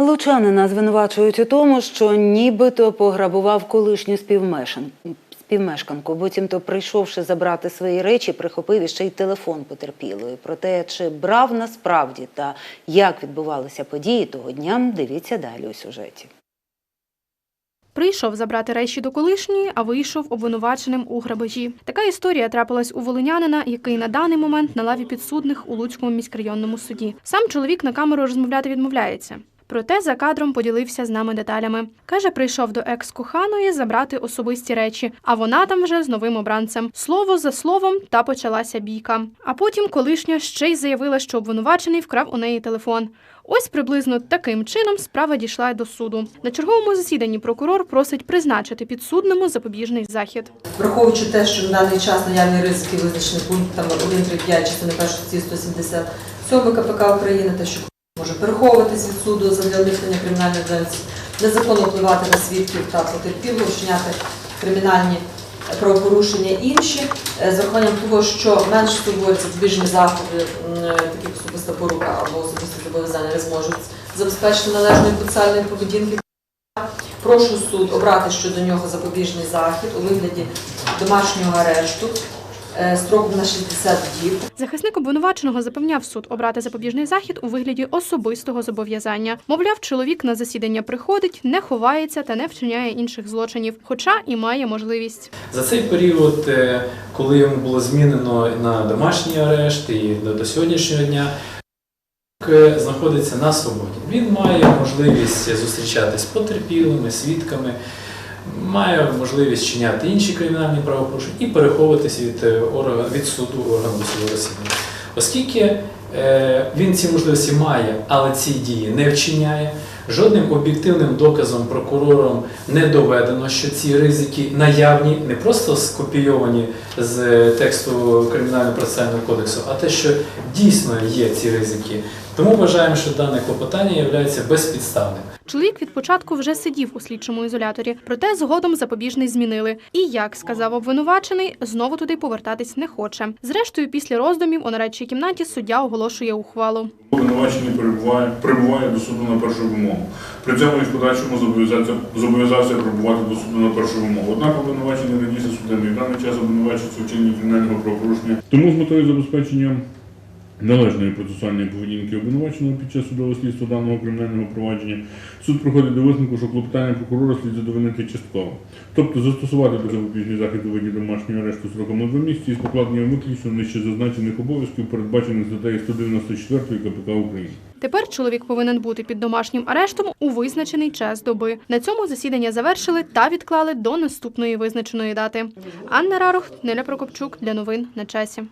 Лучанина звинувачують у тому, що нібито пограбував колишню співмешканку. Буцімто, прийшовши забрати свої речі, прихопив іще й телефон потерпілої. Про те, чи брав насправді та як відбувалися події того дня, дивіться далі у сюжеті. Прийшов забрати речі до колишньої, а вийшов обвинуваченим у грабежі. Така історія трапилась у волинянина, який на даний момент на лаві підсудних у Луцькому міськрайонному суді. Сам чоловік на камеру розмовляти відмовляється. Проте за кадром поділився з нами деталями. Каже, прийшов до екс-коханої забрати особисті речі, а вона там вже з новим обранцем. Слово за словом, та почалася бійка. А потім колишня ще й заявила, що обвинувачений вкрав у неї телефон. Ось приблизно таким чином справа дійшла до суду. На черговому засіданні прокурор просить призначити підсудному запобіжний захід. Враховуючи те, що на даний час наявні ризики визначені пунктами 1.3.5 частини 1 статті 177 КПК України, те, що може переховуватись від суду за уникнення кримінальної відповідальності, незаконно впливати на свідків та потерпілого, вчиняти кримінальні правопорушення інші, е, з урахуванням того, що менш суворі збіжні заходи, такі особиста порука або особисті зобов'язання не зможуть забезпечити належної процесуальної поведінки. Прошу суд обрати щодо нього запобіжний захід у вигляді домашнього арешту. е, строком на 60 діб. Захисник обвинуваченого запевняв суд обрати запобіжний захід у вигляді особистого зобов'язання. Мовляв, чоловік на засідання приходить, не ховається та не вчиняє інших злочинів, хоча і має можливість. За цей період, е, коли йому було змінено на домашній арешт і до, сьогоднішнього дня, е, знаходиться на свободі. Він має можливість зустрічатися з потерпілими, свідками, має можливість чиняти інші кримінальні правопорушення і переховуватися від, е, від суду органу досудового розслідування. Оскільки е, він ці можливості має, але ці дії не вчиняє. Жодним об'єктивним доказом прокурором не доведено, що ці ризики наявні, не просто скопійовані з е, тексту Кримінального процесуального кодексу, а те, що дійсно є ці ризики. Тому вважаємо, що дане клопотання є безпідставним. Чоловік від початку вже сидів у слідчому ізоляторі, проте згодом запобіжний змінили. І як сказав обвинувачений, знову туди повертатись не хоче. Зрештою, після роздумів у нарадчій кімнаті суддя оголошує ухвалу. Обвинувачений перебуває, прибуває до суду на першу вимогу. При цьому і в подальшому зобов'язався, прибувати до суду на першу вимогу. Однак обвинувачений не дійсно і в даний час обвинувачується вчинення кримінального правопорушення. Тому з метою забезпечення належної процесуальної поведінки обвинуваченого під час судового слідства даного кримінального провадження суд приходить до висновку, що клопотання прокурора слід задовольнити частково. Тобто застосувати до запобіжний захід у виді домашнього арешту сроком на два місяці із покладенням виключно нижче зазначених обов'язків, передбачених статтею 194 КПК України. Тепер чоловік повинен бути під домашнім арештом у визначений час доби. На цьому засідання завершили та відклали до наступної визначеної дати. Анна Рарух, Неля Прокопчук для новин на часі.